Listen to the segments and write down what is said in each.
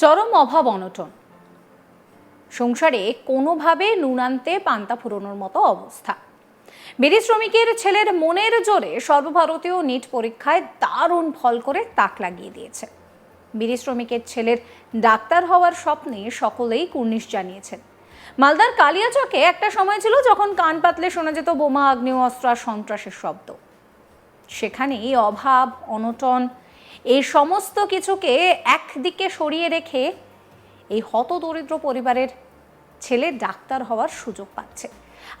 চরম অভাব অনটন। সংসারে কোনোভাবে নুন আনতে পান্তা ফুরোনোর মতো অবস্থা। বিড়ি শ্রমিকের ছেলের মনের জোরে সর্বভারতীয় নিট পরীক্ষায় দারুণ ফল করে তাক লাগিয়ে দিয়েছে। বিড়ি শ্রমিকের ছেলের ডাক্তার হওয়ার স্বপ্নে সকলেই কুর্নিশ জানিয়েছেন। মালদার কালিয়াচকে একটা সময় ছিল যখন কান পাতলে শোনা যেত বোমা আগ্নেয় অস্ত্র আর সন্ত্রাসের শব্দ। সেখানে এই অভাব, অনটন এই সমস্ত কিছুকে একদিকে সরিয়ে রেখে এই হতদরিদ্র পরিবারের ছেলে ডাক্তার হওয়ার সুযোগ পাচ্ছে।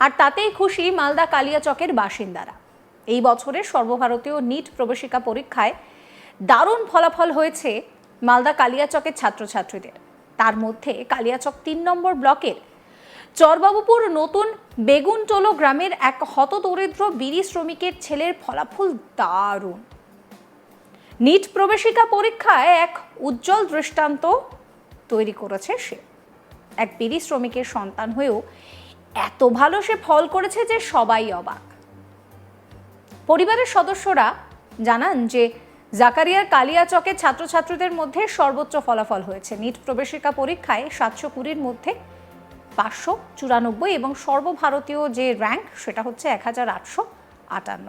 আর তাতেই খুশি মালদা কালিয়াচকের বাসিন্দারা। এই বছরের সর্বভারতীয় নিট প্রবেশিকা পরীক্ষায় দারুণ ফলাফল হয়েছে মালদা কালিয়াচকের ছাত্রছাত্রীদের। তার মধ্যে কালিয়াচক তিন নম্বর ব্লকের চরবাবুপুর নতুন বেগুনটোলো গ্রামের এক হতদরিদ্র বিড়ি শ্রমিকের ছেলের ফলাফল দারুণ। নিট প্রবেশিকা পরীক্ষায় এক উজ্জ্বল দৃষ্টান্ত তৈরি করেছে সে। এক বিড়ি শ্রমিকের সন্তান হয়েও এত ভালো সে ফল করেছে যে সবাই অবাক। পরিবারের সদস্যরা জানান যে জাকারিয়ার কালিয়াচকের ছাত্রছাত্রীদের মধ্যে সর্বোচ্চ ফলাফল হয়েছে। নিট প্রবেশিকা পরীক্ষায় সাতশো কুড়ির মধ্যে পাঁচশো চুরানব্বই এবং সর্বভারতীয় যে র্যাঙ্ক সেটা হচ্ছে এক হাজার আটশো আটান্ন।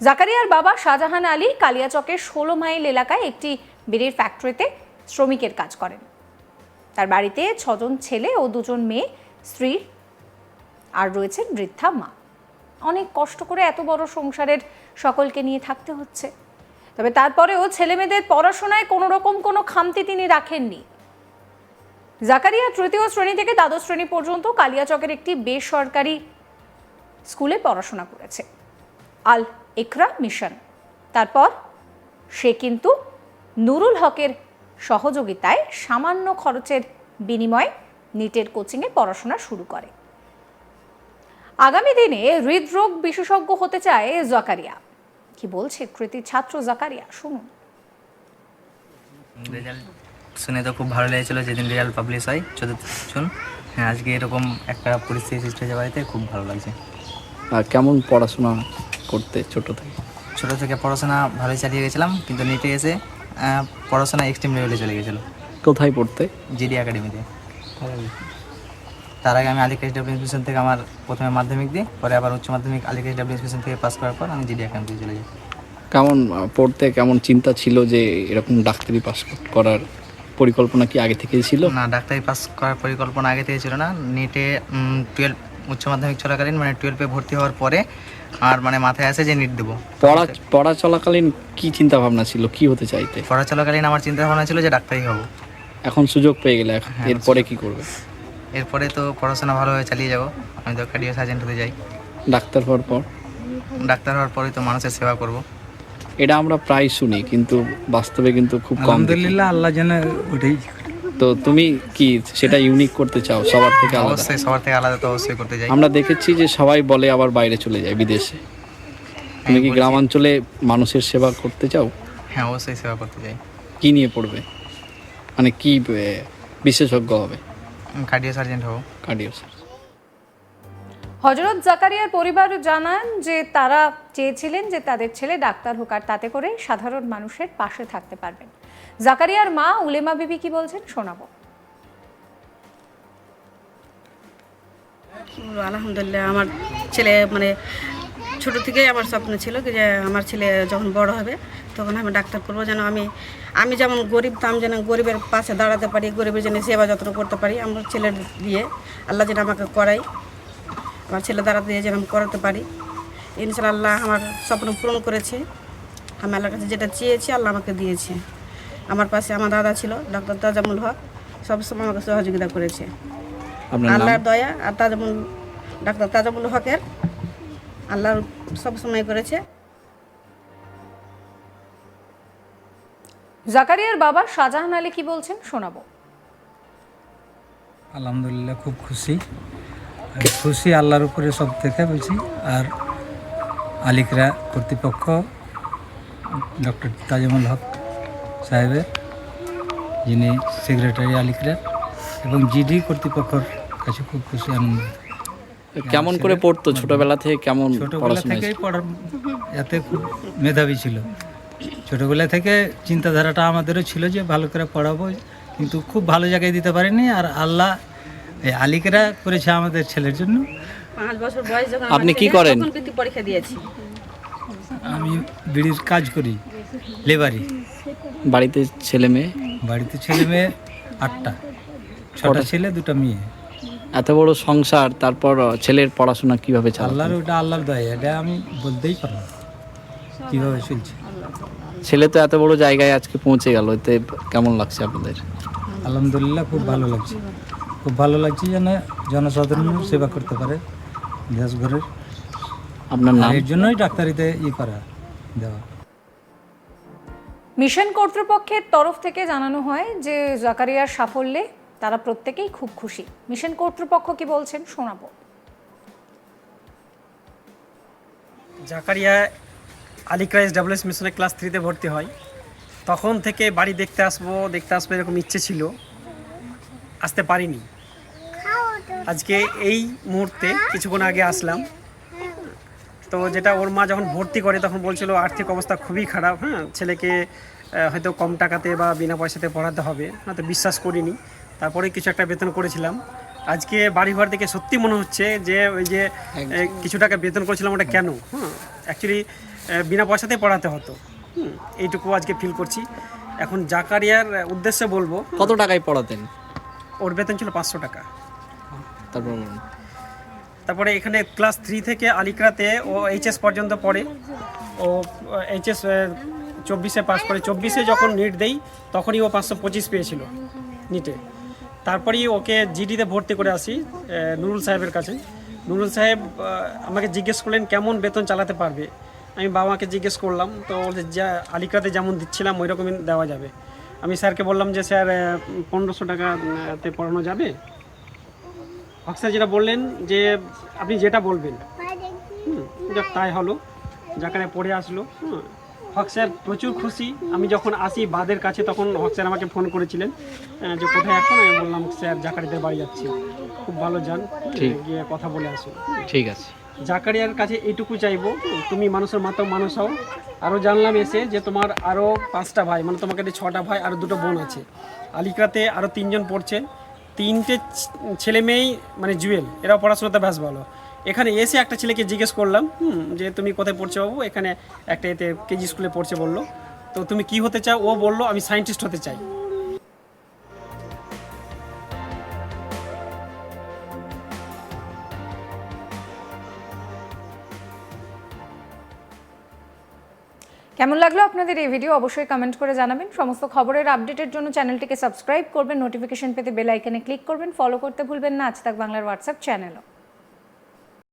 জাকারিয়ার বাবা শাহজাহান আলী কালিয়াচকের ষোলো মাইল এলাকায় একটি বিড়ির ফ্যাক্টরিতে শ্রমিকের কাজ করেন। তার বাড়িতে ছজন ছেলে ও দুজন মেয়ে, স্ত্রী আর রয়েছেন বৃদ্ধা মা। অনেক কষ্ট করে এত বড় সংসারের সকলকে নিয়ে থাকতে হচ্ছে। তবে তারপরেও ছেলেমেয়েদের পড়াশোনায় কোনো রকম কোনো খামতি তিনি রাখেননি। জাকারিয়া তৃতীয় শ্রেণি থেকে দ্বাদশ শ্রেণি পর্যন্ত কালিয়াচকের একটি বেসরকারি স্কুলে পড়াশোনা করেছে। আল ইকরা মিশন। তারপর সে কিন্তু নুরুল হকের সহযোগিতায় সামান্য খরচের বিনিময়ে নিটের কোচিংয়ে পড়াশোনা শুরু করে। আগামী দিনে হৃদরোগ বিশেষজ্ঞ হতে চায় জাকারিয়া। কি বলছে কৃতি ছাত্র জাকারিয়া? শুনুন। রেজাল্ট শুনে তো খুব ভালো লেগেছিলো যেদিন রেজাল্ট পাবলিশ হয় চতুর্থ জুন হ্যাঁ আজকে এরকম একটা পরিস্থিতি সৃষ্টি হয়েছে বাড়িতে খুব ভালো লাগছে। আর কেমন পড়াশোনা করতে ছোট থেকে। ছোটো থেকে পড়াশোনা ভালোই চালিয়ে গেছিলাম কিন্তু নিটে এসে পড়াশোনা এক্সট্রিম লেভেলে চলে গেছিল। কোথায় পড়তে? জিডি একাডেমিতে তার আগে আমি আলিকাশ ডাব্লিউ ইনস্টিটিউশন থেকে আমার প্রথমে মাধ্যমিক দিই পরে আবার উচ্চ মাধ্যমিক আলিকাশ ডাব্লিউ ইনস্টিটিউশন থেকে পাস করার পর আমি জিডি একাডেমিতে চলে যাই। কেমন পড়তে কেমন চিন্তা ছিল যে এরকম ডাক্তারি পাস করার পরিকল্পনা কি আগে থেকেই ছিল? না ডাক্তারি পাস করার পরিকল্পনা আগে থেকে ছিল না। নেটে টুয়েলভ উচ্চ মাধ্যমিক চলাকালীন মানে টুয়েলভে ভর্তি হওয়ার পরে আর মানে মাথায় আসে যে নিট দেবো। পড়া পড়া চলাকালীন কি চিন্তা ভাবনা ছিল? কি হতে চাইতে? পড়া চলাকালীন আমার চিন্তা ভাবনা ছিল যে ডাক্তারই হব। এখন সুযোগ পেয়ে গেলে এখন হ্যাঁ, এরপরে কি করবে? এরপরে তো পড়াশোনা ভালোভাবে চালিয়ে যাব। আমি তো কার্ডিও সার্জেন্ট হতে যাই। ডাক্তার হওয়ার পর? ডাক্তার হওয়ার পরে তো মানুষের সেবা করব। এটা আমরা প্রায় শুনি কিন্তু বাস্তবে কিন্তু খুব কম। আলহামদুলিল্লাহ আল্লাহ যেন ওটাই তো তুমি কি সেটা ইউনিক করতে চাও? সবার থেকে আলাদা। অবশ্যই সবার থেকে আলাদা তো অবশ্যই করতে চাই। আমরা দেখেছি যে সবাই বলে আবার বাইরে চলে যায় বিদেশে। তুমি কি। গ্রামাঞ্চলে মানুষের সেবা করতে চাও? হ্যাঁ অবশ্যই সেবা করতে চাই। কি নিয়ে পড়বে? মানে কি বিশেষজ্ঞ হবে? কার্ডিও সার্জেন্ট হব। কার্ডিও হজরত জাকারিয়ার পরিবার জানান যে তারা চেয়েছিলেন যে তাদের ছেলে ডাক্তার হোক আর তাতে করে সাধারণ মানুষের পাশে থাকতে পারবেন। জাকারিয়ার মা উলেমা বিবি কি বলছেন শোনাবো। আলহামদুলিল্লাহ, আমার ছেলে মানে ছোট থেকেই আমার স্বপ্ন ছিল যে আমার ছেলে যখন বড় হবে তখন আমি ডাক্তার করব, যেন আমি আমি যেমন গরিব আমি যেন গরিবের পাশে দাঁড়াতে পারি, গরিবের জন্য সেবা যত্ন করতে পারি। আমার ছেলের দিয়ে আল্লাহ যেন আমাকে করাই আমার ছেলে দ্বারা দিয়ে যেন আমি করাতে পারি। ইনশাআল্লাহ আমার স্বপ্ন পূরণ করেছে। আমি আল্লাহর কাছে যেটা চেয়েছি আল্লাহ আমাকে দিয়েছে। আমার পাশে আমার দাদা ছিল ডক্টর তাজামুল হক। সবসময় আমাকে সহযোগিতা করেছে। আপনার আল্লাহর দয়া আর তাজামুল ডাক্তার তাজামুল হকের আল্লাহর সব সময় করেছে। জাকারিয়ার বাবা শাহজাহান আলী কি বলছেন শোনাবো। আলহামদুলিল্লাহ খুব খুশি। খুশি আল্লাহর উপরে সব থেকে বেশি আর আলিকরা কর্তৃপক্ষ ডক্টর তাজমুল হক সাহেবের যিনি সেক্রেটারি আলিকরা এবং জিডি কর্তৃপক্ষর কাছে খুব খুশি আনন্দ। কেমন করে পড়তো ছোটবেলা থেকে? কেমন ছোটবেলা থেকেই পড়ার এতে খুব মেধাবী ছিল। ছোটবেলা থেকে চিন্তাধারাটা আমাদেরও ছিল যে ভালো করে পড়াবো কিন্তু খুব ভালো জায়গায় দিতে পারিনি। আর আল্লাহ এই আলিকরা করেছে আমাদের ছেলের জন্য। পাঁচ বছর বয়স যখন আপনি কি করেন? তখন বৃত্তি পরীক্ষা দিয়েছি। আমি বিড়ির কাজ করি লেবারি। বাড়িতে ছেলে মেয়ে? বাড়িতে ছেলে মেয়ে আটটা ছটা ছেলে দুটো মেয়ে। এত বড় সংসার তারপর ছেলের পড়াশোনা কীভাবে চালান আল্লাহর ওটা আল্লাহর দয়া এটা আমি বলতেই পারব না কীভাবে চলছে। ছেলে তো এত বড় জায়গায় আজকে পৌঁছে গেল এতে কেমন লাগছে আপনাদের? আলহামদুলিল্লাহ খুব ভালো লাগছে। খুব ভালো লাগছে যেন জনসাধারণের সেবা করতে পারে দেশ ঘরের আপনার নাম? এর জন্যই ডাক্তারিতে ই করা দেওয়া। মিশন কর্তৃপক্ষের তরফ থেকে জানানো হয় যে জাকারিয়ার সাফল্যে তারা প্রত্যেকেই খুব খুশি। মিশন কর্তৃপক্ষ কি বলছেন শোনাবো। জাকারিয়া আলিক্রাইজ ডাব্লিউএস মিশনে ক্লাস থ্রিতে ভর্তি হয়। তখন থেকে বাড়ি দেখতে আসব দেখতে আসব এরকম ইচ্ছে ছিল। আসতে পারিনি। আজকে এই মুহূর্তে কিছুক্ষণ আগে আসলাম। তো যেটা ওর মা যখন ভর্তি করে তখন বলছিল আর্থিক অবস্থা খুবই খারাপ হ্যাঁ? ছেলেকে হয়তো কম টাকাতে বা বিনা পয়সাতে পড়াতে হবে। হয়তো বিশ্বাস করিনি। তারপরে কিছু একটা বেতন করেছিলাম। আজকে বাড়ি ঘর থেকে সত্যি মনে হচ্ছে যে ওই যে কিছু টাকা বেতন করেছিলাম ওটা কেন? হ্যাঁ? অ্যাকচুয়ালি বিনা পয়সাতে পড়াতে হতো। হুম, এইটুকু আজকে ফিল করছি। এখন জাকারিয়ার উদ্দেশ্যে বলব কত টাকায় পড়াতেন? ওর বেতন ছিল পাঁচশো টাকা। তারপর। তারপরে এখানে ক্লাস থ্রি থেকে আলিকরাতে ও এইচএস পর্যন্ত পড়ে। ও, এইচএস চব্বিশে পাস করে। চব্বিশে যখন নিট দেই, তখনই ও পাঁচশো পঁচিশ পেয়েছিল নিটে তারপরেই ওকে জিডিতে ভর্তি করে আসি নুরুল সাহেবের কাছে। নুরুল সাহেব আমাকে জিজ্ঞেস করলেন, কেমন বেতন চালাতে পারবে? আমি বাবাকে জিজ্ঞেস করলাম, তো যা, আলিকরাতে যেমন দিচ্ছিলাম ওই রকমই দেওয়া যাবে। আমি স্যারকে বললাম যে, স্যার পনেরোশো টাকাতে পড়ানো যাবে? অক্সার যেটা বললেন যে আপনি যেটা বলবেন। হুম, যাক তাই হলো। যাকারে পড়ে আসলো। হক স্যার প্রচুর খুশি। আমি যখন আসি বাদের কাছে তখন হক স্যার আমাকে ফোন করেছিলেন যে কোথায় এখন? আমি বললাম স্যার জাকারিদের বাড়ি যাচ্ছি। খুব ভালো যান। গিয়ে কথা বলে আসো ঠিক আছে। জাকারিয়ার কাছে এইটুকু চাইব তুমি মানুষের মাতো মানুষ হও। আরও জানলাম এসে যে তোমার আরও পাঁচটা ভাই মানে তোমাকে ছটা ভাই আর দুটো বোন আছে। আলিকাতে আরও তিনজন পড়ছে তিনটে ছেলে মেয়েই মানে জুয়েল এরাও পড়াশোনাতে বেশ ভালো। এখানে এসে একটা ছেলেকে জিজ্ঞেস করলাম হুম, যে তুমি কোথায় পড়ছো বাবু? এখানে একটা এতে কেজি স্কুলে পড়ছে বলল। তো তুমি কি হতে চাও? ও বলল আমি সায়েন্টিস্ট হতে চাই। কেমন লাগল আপনাদের এই ভিডিও অবশ্যই কমেন্ট করে জানাবেন। সমস্ত খবরের আপডেটের জন্য চ্যানেলটিকে সাবস্ক্রাইব করবেন নোটিফিকেশন পেতে বেল আইকনে ক্লিক করবেন ফলো করতে ভুলবেন না। আজ তাক বাংলার হোয়াটসঅ্যাপ চ্যানেলও